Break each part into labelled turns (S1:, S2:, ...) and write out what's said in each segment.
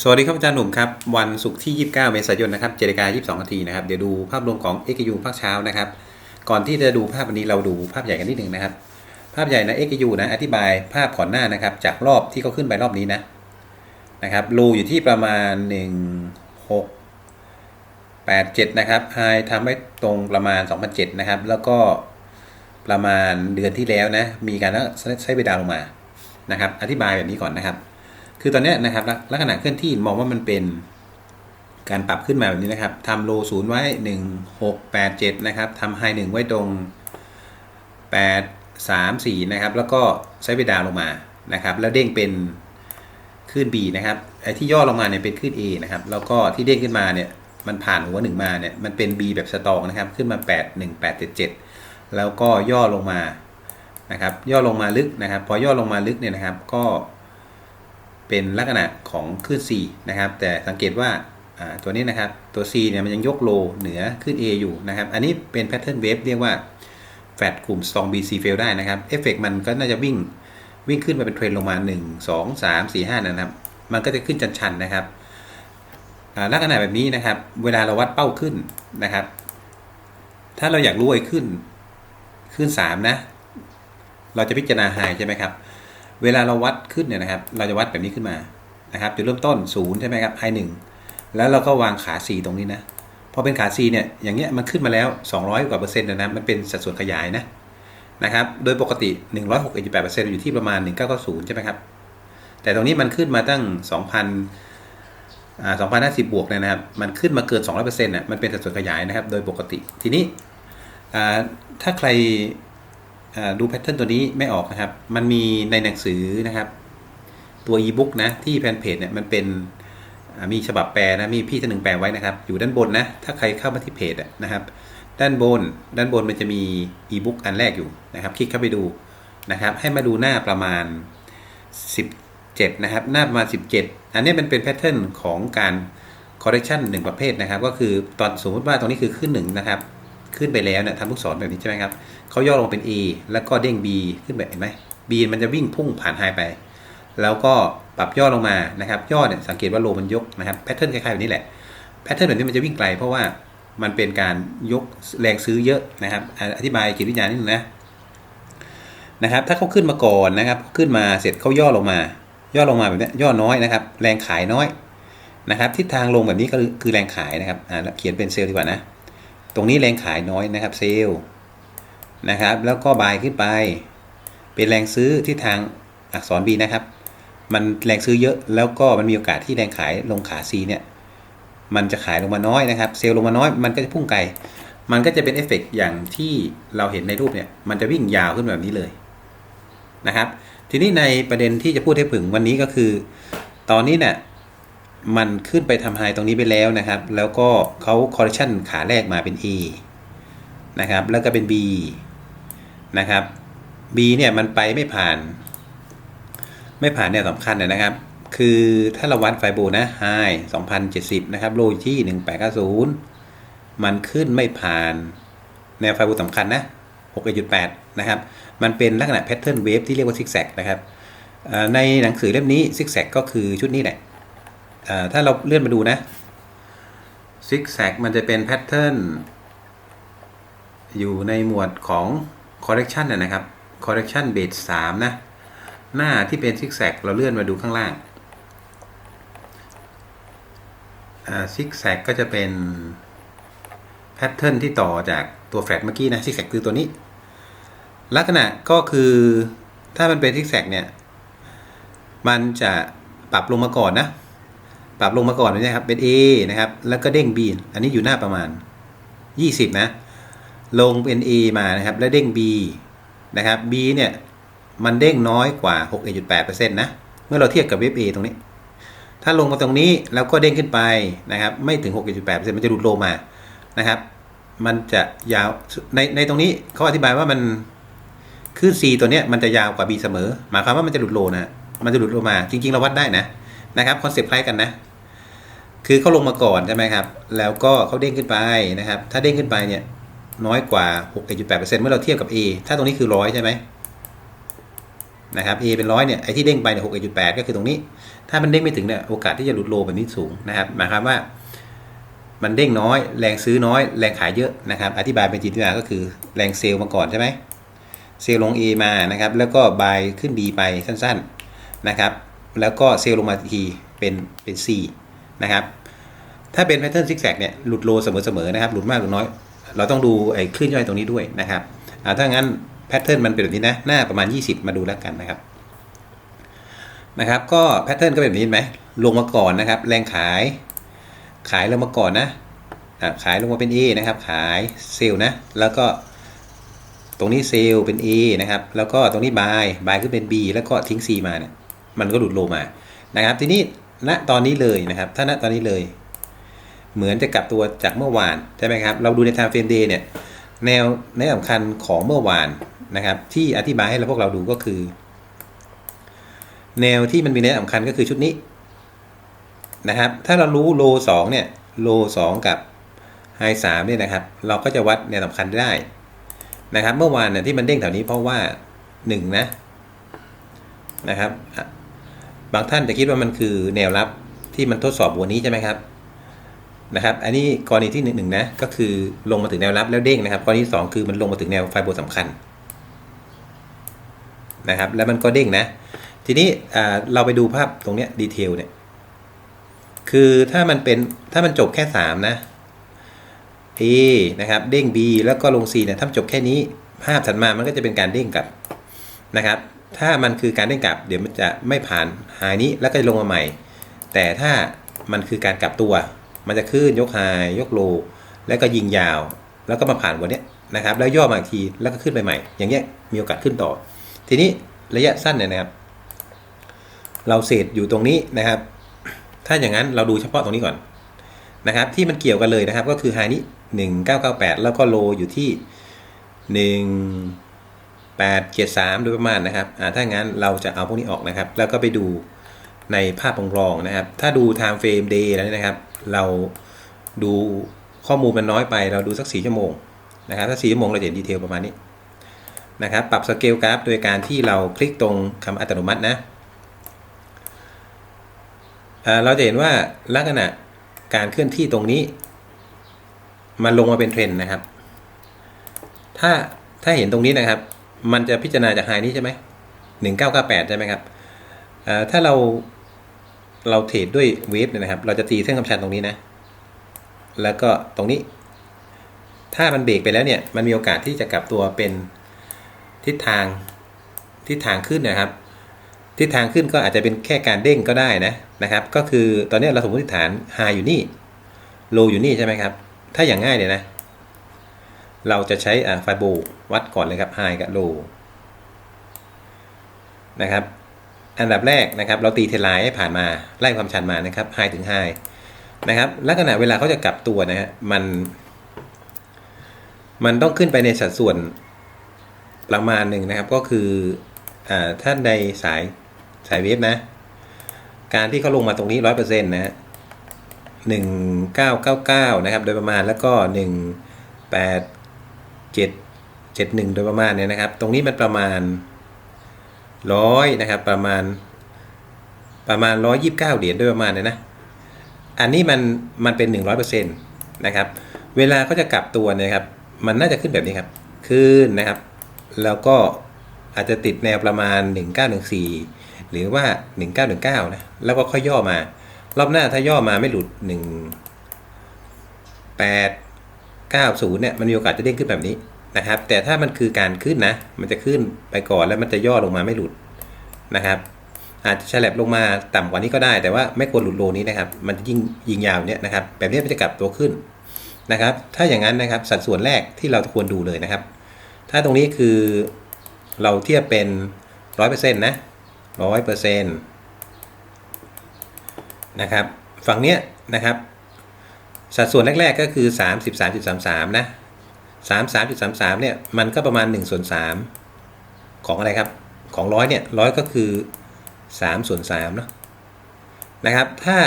S1: สวัสดีครับอาจารย์หนุ่มครับ วันศุกร์ที่ 29 เมษายนนะครับเจริกา22นาทีนะครับ เดี๋ยวดูภาพรวมของ XU ภาคเช้านะครับ ก่อนที่จะดูภาพวันนี้เราดูภาพใหญ่กันนิดหนึ่งนะครับ ภาพใหญ่นะ XU นะอธิบายภาพก่อนหน้านะครับ จากรอบที่เขาขึ้นไปรอบนี้นะนะครับโลอยู่ที่ประมาณ 1 6 8 7 นะครับไฮทำไว้ตรงประมาณ 2007 นะครับ แล้วก็ประมาณเดือนที่แล้วนะมีการใช้เวลาลงมานะครับ อธิบายแบบนี้ก่อนนะครับ คือตอนนี้นะครับลักษณะเคลื่อนที่มองว่ามันเป็นการปรับขึ้นมาแบบนี้นะครับทำโลศูนย์ไว้ 1 6 8 7 นะครับทำไฮหนึ่งไว้ตรง 8 3 4 นะครับ แล้วก็ใช้เวลาวลงมานะครับ แล้วเด้งเป็นคลื่น B นะครับไอ้ที่ย่อลงมาเนี่ยเป็นคลื่น A นะครับ แล้วก็ที่เด้งขึ้นมาเนี่ยมันผ่านหัวหนึ่งมาเนี่ยมันเป็น B แบบสตองนะครับ ขึ้นมา 8 1 8 7 7 แล้วก็ย่อลงมานะครับ ย่อลงมาลึกนะครับ พอย่อลงมาลึกเนี่ยนะครับ ก็ เป็นลักษณะของคลื่น C นะครับ แต่สังเกตว่าตัวนี้นะครับ ตัว C เนี่ยมันยังยกโลเหนือคลื่น A อยู่นะครับ อันนี้เป็นแพทเทิร์นเวฟเรียกว่าแฟดกลุ่ม strong BC fail ได้นะครับ เอฟเฟกมันก็น่าจะวิ่งวิ่งขึ้นมาเป็นเทรนลงมา 1 2 3 4 5 นะครับ มันก็จะขึ้นชันๆนะครับลักษณะแบบนี้นะครับ เวลาเราวัดเป้าขึ้นนะครับ ถ้าเราอยากรู้ไอ้ขึ้นขึ้น 3 นะ เราจะพิจารณาไฮใช่ไหมครับ เวลาเราวัดขึ้นเนี่ยนะครับ เราจะวัดแบบนี้ขึ้นมานะครับจุดเริ่มต้นศูนย์ใช่ไหมครับไฮหนึ่งแล้วเราก็วางขา 4 ตรงนี้นะพอเป็นขา 4 เนี่ยอย่างเงี้ยมันขึ้นมาแล้ว 200 กว่าเปอร์เซ็นต์นะมันเป็นสัดส่วนขยายนะนะครับ โดยปกติ168เปอร์เซ็นต์อยู่ที่ประมาณ 1990 ใช่ไหมครับ แต่ตรงนี้มันขึ้นมาตั้ง 2,000อ่า2,050 บวกเลยนะครับ มันขึ้นมาเกิน 200เปอร์เซ็นต์น่ะมันเป็นสัดส่วนขยายนะครับ โดยปกติทีนี้อ่าถ้าใคร ดูแพทเทิร์นตัวนี้ไม่ออกนะครับ มันมีในหนังสือนะครับ ตัว e-book นะ ที่แฟนเพจเนี่ยมันเป็นมีฉบับแปลนะ มีพี่ท่านหนึ่งแปลไว้นะครับ อยู่ด้านบนนะ ถ้าใครเข้ามาที่เพจนะครับ ด้านบน ด้านบนมันจะมี e-book อันแรกอยู่นะครับ คลิกเข้าไปดูนะครับ ให้มาดูหน้าประมาณ 17 นะครับ หน้าประมาณ 17 อันนี้เป็นเป็นแพทเทิร์นของการ correction หนึ่งประเภทนะครับ ก็คือตอนสมมติว่าตรงนี้คือขึ้นหนึ่งนะครับ ขึ้นไปแล้วเนี่ยทำลูกศรแบบนี้ใช่ไหมครับเขาย่อลงเป็น A แล้วก็เด้ง B ขึ้นแบบเห็นไหม B มันจะวิ่งพุ่งผ่านไฮไป แล้วก็ปรับย่อลงมานะครับ ย่อเนี่ยสังเกตว่าโลมันยกนะครับแพทเทิร์นคล้ายๆแบบนี้แหละแพทเทิร์นแบบนี้มันจะวิ่งไกลเพราะว่ามันเป็นการยกแรงซื้อเยอะนะครับ อธิบายจิตวิทยานิดนึงนะนะครับถ้าเขาขึ้นมาก่อนนะครับ ขึ้นมาเสร็จเขาย่อลงมา ย่อลงมาแบบนี้ย่อน้อยนะครับ แรงขายน้อยนะครับทิศทางลงแบบนี้ก็คือแรงขายนะครับอ่าเขียนเป็นเซลล์ดีกว่านะ ตรงนี้แรงขายน้อยนะครับเซลล์นะครับ แล้วก็บายขึ้นไป เป็นแรงซื้อที่ทางอักษร B นะครับ มันแรงซื้อเยอะแล้วก็มันมีโอกาสที่แรงขายลงขา C เนี่ย มันจะขายลงมาน้อยนะครับ เซลล์ลงมาน้อยมันก็จะพุ่งไกล มันก็จะเป็นเอฟเฟกอย่างที่เราเห็นในรูปเนี่ย มันจะวิ่งยาวขึ้นแบบนี้เลยนะครับ ทีนี้ในประเด็นที่จะพูดให้ผึ่งวันนี้ก็คือ ตอนนี้เนี่ย มันขึ้นไปทำไฮตรงนี้ไปแล้วนะครับ แล้วก็เขาคอร์เรคชันขาแรกมาเป็น A นะครับ แล้วก็เป็น B นะครับ B เนี่ยมันไปไม่ผ่าน ไม่ผ่านเนี่ยสำคัญนะครับ คือถ้าเราวัดไฟโบนะไฮ2070 นะครับ โลที่ 1890 มันขึ้นไม่ผ่าน แนวไฟโบสำคัญนะ6.8 นะครับ มันเป็นลักษณะแพทเทิร์นเวฟที่เรียกว่าซิกแซกนะครับ ในหนังสือเล่มนี้ซิกแซกก็คือชุดนี้แหละ ถ้าเราเลื่อนมาดูนะซิกแซกมันจะเป็นแพทเทิร์นอยู่ในหมวดของ correction นะครับ correction base 3 นะ หน้าที่เป็นซิกแซกเราเลื่อนมาดูข้างล่างซิกแซกก็จะเป็นแพทเทิร์นที่ต่อจากตัวแฟลตเมื่อกี้นะซิกแซกคือตัวนี้ ลักษณะก็คือถ้ามันเป็นซิกแซกเนี่ย มันจะปรับลงมาก่อนนะ ปรับลงมาก่อนนะครับ เป็น A นะครับ แล้วก็เด้ง B อันนี้อยู่หน้าประมาณ 20 นะ ลงเป็น A มานะครับ แล้วเด้ง B นะครับ B เนี่ย มันเด้งน้อยกว่า 61.8%นะ เมื่อเราเทียบกับเว็บ A ตรงนี้ ถ้าลงมาตรงนี้แล้วก็เด้งขึ้นไปนะครับ ไม่ถึง 6.8%มันจะหลุดโลมา นะครับ มันจะยาว ใน ในตรงนี้เขาอธิบายว่ามันคือ C ตัวเนี้ยมันจะยาวกว่า B เสมอ หมายความว่ามันจะหลุดโลนะ มันจะหลุดโลมา จริง ๆ เราวัดได้นะ นะครับ คอนเซปต์คล้ายกันนะ คือเขาลงมาก่อนใช่ไหมครับ แล้วก็เขาเด้งขึ้นไปนะครับ ถ้าเด้งขึ้นไปเนี่ยน้อยกว่า 6.8%เมื่อเราเทียบกับ A ถ้าตรงนี้คือ100ใช่ไหมนะครับ A เป็นร้อยเนี่ย ไอ้ที่เด้งไปเนี่ยหกเอจุดแปดก็คือตรงนี้ ถ้ามันเด้งไม่ถึงเนี่ย โอกาสที่จะหลุดโลแบบนี้สูงนะครับ หมายความว่า มันเด้งน้อย แรงซื้อน้อย แรงขายเยอะนะครับ อธิบายเป็นจิตวิทยาก็คือแรงเซลล์มาก่อนใช่ไหม เซลล์ลง A มานะครับ แล้วก็บายขึ้น B ไปสั้นๆนะครับ แล้วก็เซลล์ลงมาทีเป็นเป็น C นะครับถ้าเป็นแพทเทิร์นซิกแซกเนี่ยหลุดโลเสมอๆนะครับหลุดมากหรือน้อย เราต้องดูไอ้คลื่นย่อยตรงนี้ด้วยนะครับอ่าถ้างั้นแพทเทิร์นมันเป็นแบบนี้นะหน้าประมาณ 20 มาดูแล้วกันนะครับนะครับก็แพทเทิร์นก็เป็นแบบนี้ไหมลงมาก่อนนะครับ แรงขายขายลงมาก่อนนะขายลงมาเป็น A นะครับ ขายเซลล์นะ แล้วก็ตรงนี้เซลล์เป็น A นะครับ แล้วก็ตรงนี้ buy buy ขึ้นเป็น B แล้วก็ทิ้ง C มาเนี่ยมันก็หลุดโลมานะครับ ทีนี้ ณตอนนี้เลยนะครับ ถ้าณตอนนี้เลย เหมือนจะกลับตัวจากเมื่อวานใช่ไหมครับ เราดูใน time frame day เนี่ยแนวแนวสำคัญของเมื่อวานนะครับ ที่อธิบายให้เราพวกเราดูก็คือ แนวที่มันมีแนวสำคัญก็คือชุดนี้นะครับ ถ้าเรารู้โลสองเนี่ยโลสองกับไฮสามเนี่ยนะครับ เราก็จะวัดแนวสำคัญได้นะครับ เมื่อวานเนี่ยที่มันเด้งแถวนี้เพราะว่าหนึ่งนะนะครับ บางท่านจะคิดว่ามันคือแนวรับที่มันทดสอบหัวนี้ใช่ไหมครับนะครับ อันนี้กรณีที่หนึ่งนะก็คือลงมาถึงแนวรับแล้วเด้งนะครับ กรณีที่สองคือมันลงมาถึงแนวไฟโบสำคัญนะครับ แล้วมันก็เด้งนะ ทีนี้เราไปดูภาพตรงเนี้ยดีเทลเนี่ยคือถ้ามันเป็นถ้ามันจบแค่3นะ A นะครับเด้ง B แล้วก็ลง C เนี่ยถ้าจบแค่นี้ภาพถัดมามันก็จะเป็นการเด้งกลับนะครับ ถ้ามันคือการเด้งกลับเดี๋ยวมันจะไม่ผ่านไฮนี้แล้วก็จะลงมาใหม่ แต่ถ้ามันคือการกลับตัว มันจะขึ้นยกไฮยกโล แล้วก็ยิงยาว แล้วก็มาผ่านวันนี้นะครับ แล้วย่อมาอีกทีแล้วก็ขึ้นไปใหม่ อย่างเงี้ยมีโอกาสขึ้นต่อ ทีนี้ระยะสั้นเนี่ยนะครับ เราเศษอยู่ตรงนี้นะครับ ถ้าอย่างนั้นเราดูเฉพาะตรงนี้ก่อนนะครับ ที่มันเกี่ยวกันเลยนะครับ ก็คือไฮนี้หนึ่งเก้าเก้าแปดแล้วก็โลอยู่ที่ห นึ่งแปดเจ็ดสามโดยประมาณนะครับอ่าถ้างั้นเราจะเอาพวกนี้ออกนะครับ แล้วก็ไปดูในภาพรองนะครับ ถ้าดู time frame day แล้วนะครับ เราดูข้อมูลมันน้อยไป เราดูสักสี่ชั่วโมงนะครับ ถ้าสี่ชั่วโมงเราจะเห็นดีเทลประมาณนี้นะครับ ปรับสเกลกราฟโดยการที่เราคลิกตรงคำอัตโนมัตินะเราจะเห็นว่าลักษณะการเคลื่อนที่ตรงนี้ มันลงมาเป็นเทรนด์นะครับ ถ้าถ้าเห็นตรงนี้นะครับ มันจะพิจารณาจากไฮนี้ใช่ไหมหนึ่งเก้าเก้าแปดใช่ไหมครับถ้าเราเราเทรดด้วยเวฟเนี่ยนะครับ เราจะตีเส้นกำชันตรงนี้นะ แล้วก็ตรงนี้ ถ้ามันเบรกไปแล้วเนี่ย มันมีโอกาสที่จะกลับตัวเป็นทิศทางทิศทางขึ้นนะครับ ทิศทางขึ้นก็อาจจะเป็นแค่การเด้งก็ได้นะนะครับ ก็คือตอนนี้เราสมมติฐานไฮอยู่นี่โลอยู่นี่ใช่ไหมครับ ถ้าอย่างง่ายเนี่ยนะ เราจะใช้ไฟโบวัดก่อนเลยครับไฮกับโลนะครับ อันดับแรกนะครับ เราตีเทลไลน์ให้ผ่านมาไล่ความชันมานะครับไฮถึงไฮนะครับลักษณะเวลาเขาจะกลับตัวนะฮะมัน มันต้องขึ้นไปในสัดส่วนประมาณหนึ่งนะครับ ก็คืออ่าท่านใดสายสายเวฟนะ การที่เขาลงมาตรงนี้ร้อยเปอร์เซ็นต์นะฮะหนึ่งเก้าเก้าเก้านะครับ โดยประมาณแล้วก็หนึ่งแปด เจ็ดเจ็ดหนึ่งโดยประมาณเนี่ยนะครับ ตรงนี้มันประมาณร้อยนะครับ ประมาณประมาณร้อยยี่สิบเก้าเหรียญโดยประมาณเนี่ยนะ อันนี้มันมันเป็นหนึ่งร้อยเปอร์เซ็นต์นะครับ เวลาเขาจะกลับตัวนี่ยครับ มันน่าจะขึ้นแบบนี้ครับ ขึ้นนะครับ แล้วก็อาจจะติดแนวประมาณ 1914 หรือว่า 1919 นะ แล้วก็ค่อยย่อมา รอบหน้าถ้าย่อมาไม่หลุด 90เนี่ยมันมีโอกาสจะเด้งขึ้นแบบนี้นะครับ แต่ถ้ามันคือการขึ้นนะ มันจะขึ้นไปก่อนแล้วมันจะย่อลงมาไม่หลุดนะครับ อาจจะแฉลบลงมาต่ำกว่านี้ก็ได้ แต่ว่าไม่ควรหลุดโลนี้นะครับ มันจะยิ่งยิงยาวเนี่ยนะครับ แบบนี้มันจะกลับตัวขึ้นนะครับ ถ้าอย่างนั้นนะครับสัดส่วนแรกที่เราควรดูเลยนะครับ ถ้าตรงนี้คือเราเทียบเป็นร้อยเปอร์เซ็นต์นะร้อยเปอร์เซ็นต์นะครับ ฝั่งเนี้ยนะครับ สัดส่วนแรก ๆ ก็คือ 33.33 นะ 33.33 เนี่ย มันก็ประมาณ1ส่วน3ของอะไรครับ ของร้อยเนี่ยร้อยก็คือ 3 ส่วน3เนาะนะครับ ถ้า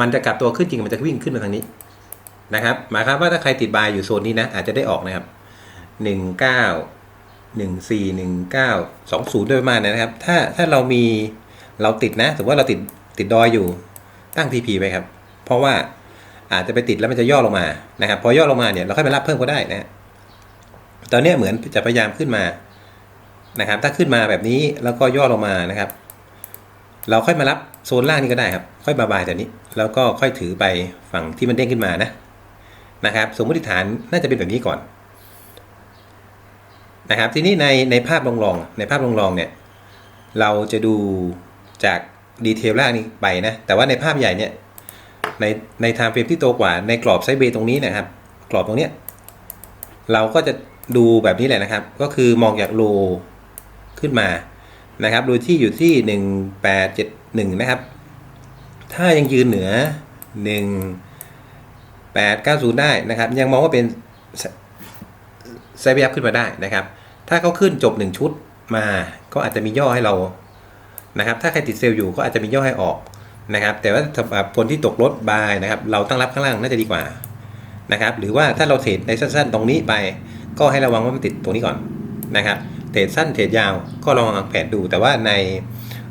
S1: มันจะกลับตัวขึ้นจริง มันจะวิ่งขึ้นมาทางนี้นะครับ หมายความว่าถ้าใครติดบายอยู่โซนนี้นะ อาจจะได้ออกนะครับหนึ่งเก้าหนึ่งสี่หนึ่งเก้าสองศูนย์โดยประมาณนะครับ ถ้าถ้าเรามีเราติดนะ สมมติว่าเราติดติดดอยอยู่ตั้ง TP ไปครับ เพราะว่า อาจจะไปติดแล้วมันจะย่อลงมานะครับ พอย่อลงมาเนี่ยเราค่อยไปรับเพิ่มก็ได้นะฮะตอนนี้เหมือนจะพยายามขึ้นมานะครับ ถ้าขึ้นมาแบบนี้แล้วก็ย่อลงมานะครับ เราค่อยมารับโซนล่างนี่ก็ได้ครับ ค่อยบายบายแต่นี้ แล้วก็ค่อยถือไปฝั่งที่มันเด้งขึ้นมานะนะครับ สมมติฐานน่าจะเป็นแบบนี้ก่อนนะครับ ทีนี้ในในภาพลองลองๆในภาพลองลองๆเนี่ย เราจะดูจากดีเทลล่างนี้ไปนะ แต่ว่าในภาพใหญ่เนี่ย ในในไทม์เฟรมที่โตกว่าในกรอบไซเบย์ตรงนี้นะครับ กรอบตรงเนี้ยเราก็จะดูแบบนี้แหละนะครับ ก็คือมองจากโลขึ้นมานะครับโดยที่อยู่ที่ 1871 นะครับ ถ้ายังยืนเหนือ 1890 ได้นะครับ ยังมองว่าเป็นไซเบียขึ้นมาได้นะครับ ถ้าเขาขึ้นจบ 1 ชุดมา ก็อาจจะมีย่อให้เรานะครับ ถ้าใครติดเซลล์อยู่ก็อาจจะมีย่อให้ออก นะครับแต่ว่าสำหรับคนที่ตกรถบายนะครับเราตั้งรับข้างล่างน่าจะดีกว่านะครับหรือว่าถ้าเราเทรดในสั้นๆตรงนี้ไป ก็ให้ระวังว่ามันติดตรงนี้ก่อนนะครับเทรดสั้นเทรดยาวก็ลองวางแผนดู แต่ว่าใน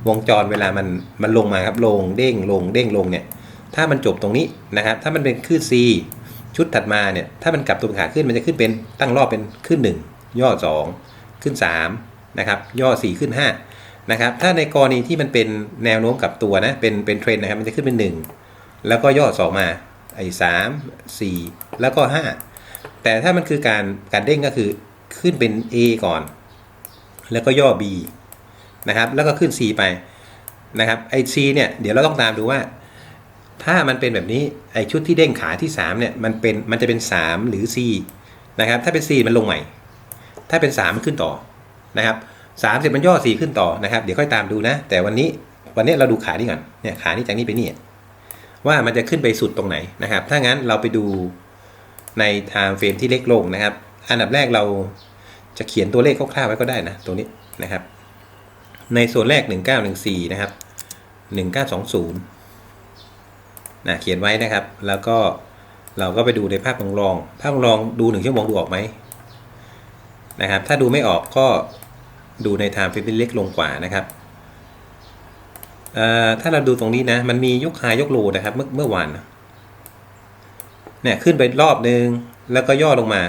S1: วงจรเวลามันมันลงมาครับลงเด้งลงเด้งลงเนี่ยถ้ามันจบตรงนี้นะครับถ้ามันเป็นคลื่น C ชุดถัดมาเนี่ยถ้ามันกลับตัวขาขึ้นมันจะขึ้นเป็นตั้งรอบเป็นขึ้น 1 ย่อ 2 ขึ้น3นะครับย่อ 4 ขึ้น 5 นะครับถ้าในกรณีที่มันเป็นแนวโน้มกับตัวนะเป็นเป็นเทรนด์นะครับมันจะขึ้นเป็น 1 แล้วก็ย่อ2มาไอ้สามสี่แล้วก็ 5 แต่ถ้ามันคือการการเด้งก็คือขึ้นเป็น A ก่อน แล้วก็ย่อ B นะครับแล้วก็ขึ้น C ไปนะครับไอ้ C เนี่ยเดี๋ยวเราต้องตามดูว่า ถ้ามันเป็นแบบนี้ไอชุดที่เด้งขาที่3เนี่ยมันเป็นมันจะเป็น 3 หรือ C นะครับถ้าเป็น C มันลงใหม่ ถ้าเป็น 3 มันขึ้นต่อนะครับ 3เสร็จมันย่อ 4 ขึ้นต่อนะครับ เดี๋ยวค่อยตามดูนะ แต่วันนี้วันนี้เราดูขานี่ก่อนเนี่ยขานี่จากนี้ไปนี่ว่ามันจะขึ้นไปสุดตรงไหนนะครับ ถ้างั้นเราไปดูใน time frame ที่เล็กลงนะครับ อันดับแรกเราจะเขียนตัวเลขคร่าวๆไว้ก็ได้นะตรงนี้นะครับ ในส่วนแรก 1914 นะครับ 1920นะเขียนไว้นะครับ แล้วก็เราก็ไปดูในภาพลองลองภาพลองลองดูหนึ่งชั่วโมงดูออกไหมนะครับ ถ้าดูไม่ออกก็ ดูในไทม์เฟรมที่เล็กลงกว่านะครับถ้าเราดูตรงนี้นะ มันมียกไฮยกโลนะครับ เมื่อเมื่อวานเนี่ยขึ้นไปรอบนึง แล้วก็ย่อลงมา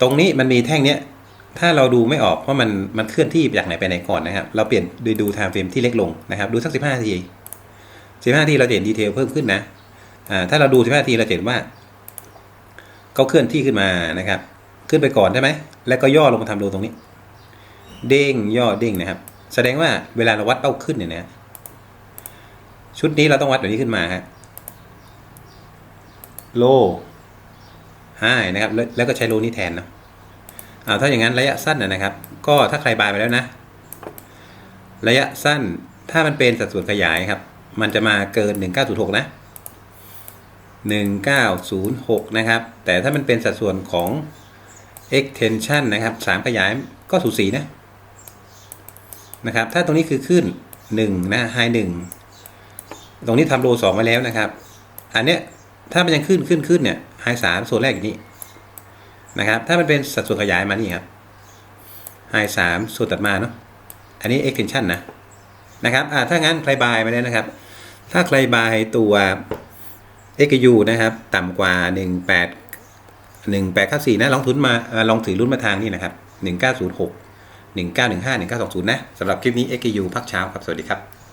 S1: ตรงนี้มันมีแท่งเนี้ย ถ้าเราดูไม่ออกเพราะมันมันเคลื่อนที่จากไหนไปไหนก่อนนะครับ เราเปลี่ยนดูดูไทม์เฟรมที่เล็กลงนะครับ ดูสักสิบห้าทีสิบห้าทีเราเห็นดีเทลเพิ่มขึ้นนะถ้าเราดูสิบห้าทีเราเห็นว่าเขาเคลื่อนที่ขึ้นมานะครับ ขึ้นไปก่อนใช่ไหมแล้วก็ย่อลงมาทำโลตรงนี้ เด้งย่อเด้งนะครับ แสดงว่าเวลาเราวัดเป้าขึ้นเนี่ยนะชุดนี้เราต้องวัดแบบนี้ขึ้นมาฮะโลไฮนะครับแล้วแล้วก็ใช้โลนี้แทนเนาะอ่าถ้าอย่างนั้นระยะสั้นนะนะครับ ก็ถ้าใครบายไปแล้วนะ ระยะสั้นถ้ามันเป็นสัดส่วนขยายครับ มันจะมาเกิน 1906 นะ 1906 นะครับ แต่ถ้ามันเป็นสัดส่วนของ extension นะครับ 3 ขยายก็สูสีนะ นะครับ ถ้าตรงนี้คือขึ้น1นะ high 1ตรงนี้ทำโล2ไว้แล้วนะครับ อันเนี้ยถ้ามันยังขึ้นขึ้นขึ้นเนี่ย high 3ส่วนแรกอยู่นี่นะครับ ถ้ามันเป็นสัดส่วนขยายมานี่ครับ high 3ส่วนตัดมาเนาะอันนี้ extension นะนะครับอ่าถ้างั้นใครบายไปแล้วนะครับ ถ้าใครบายตัว XU นะครับ ต่ำกว่า 18 1894นะลองทุนมาลองถือรุ่นมาทางนี่นะครับ 1906 1915 1920 นะสำหรับคลิปนี้ XU พักเช้าครับ สวัสดีครับ